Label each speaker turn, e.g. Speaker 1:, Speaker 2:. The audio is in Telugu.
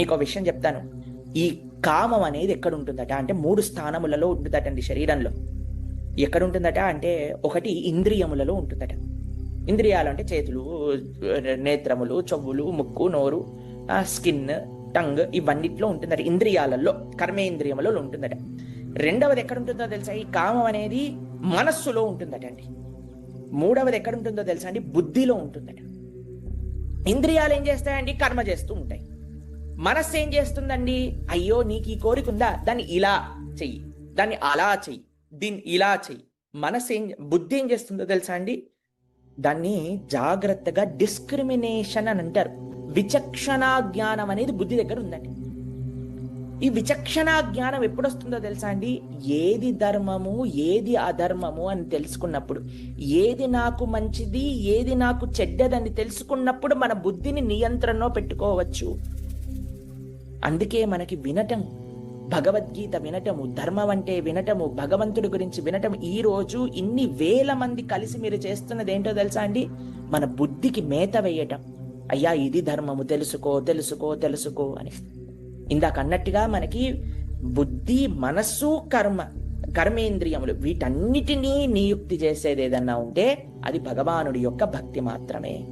Speaker 1: మీకు ఒక విషయం చెప్తాను. ఈ కామం అనేది ఎక్కడ ఉంటుందట అంటే మూడు స్థానములలో ఉంటుందటండి శరీరంలో. ఎక్కడ ఉంటుందట అంటే ఒకటి ఇంద్రియములలో ఉంటుందట. ఇంద్రియాలు అంటే చేతులు నేత్రములు చెవులు ముక్కు నోరు స్కిన్ టంగ్ ఇవన్నిట్లో ఉంటుందట. ఇంద్రియాలలో కర్మేంద్రియములలో ఉంటుందట. రెండవది ఎక్కడ ఉంటుందో తెలుసా? ఈ కామం అనేది మనస్సులో ఉంటుందట అండి. మూడవది ఎక్కడ ఉంటుందో తెలుసా? అండి బుద్ధిలో ఉంటుందట. ఇంద్రియాలు ఏం చేస్తాయండి? కర్మ చేస్తూ ఉంటాయి. మనస్సు ఏం చేస్తుందండి అయ్యో నీకు ఈ కోరిక ఉందా దాన్ని ఇలా చెయ్యి. దాన్ని అలా చెయ్యి. దీన్ని ఇలా చెయ్యి. మనసు ఏం బుద్ధి ఏం చేస్తుందో తెలుసా అండి? దాన్ని జాగ్రత్తగా డిస్క్రిమినేషన్ అని అంటారు. విచక్షణా జ్ఞానం అనేది బుద్ధి దగ్గర ఉందండి. ఈ విచక్షణా జ్ఞానం ఎప్పుడు వస్తుందో తెలుసా అండి? ఏది ధర్మము ఏది అధర్మము అని తెలుసుకున్నప్పుడు. ఏది నాకు మంచిది ఏది నాకు చెడ్డదని తెలుసుకున్నప్పుడు మన బుద్ధిని నియంత్రణలో పెట్టుకోవచ్చు. అందుకే మనకి వినటం భగవద్గీత వినటము ధర్మం అంటే వినటము భగవంతుడి గురించి వినటం ఈ రోజు ఇన్ని వేల మంది కలిసి మీరు చేస్తున్నది ఏంటో తెలుసా అండి? మన బుద్ధికి మేత వేయటం. అయ్యా ఇది ధర్మము తెలుసుకో తెలుసుకో తెలుసుకో అని. ఇందాక అన్నట్టుగా మనకి బుద్ధి మనస్సు కర్మ కర్మేంద్రియములు వీటన్నిటినీ నియుక్తి చేసేది ఏదన్నా ఉంటే అది భగవానుడి యొక్క భక్తి మాత్రమే.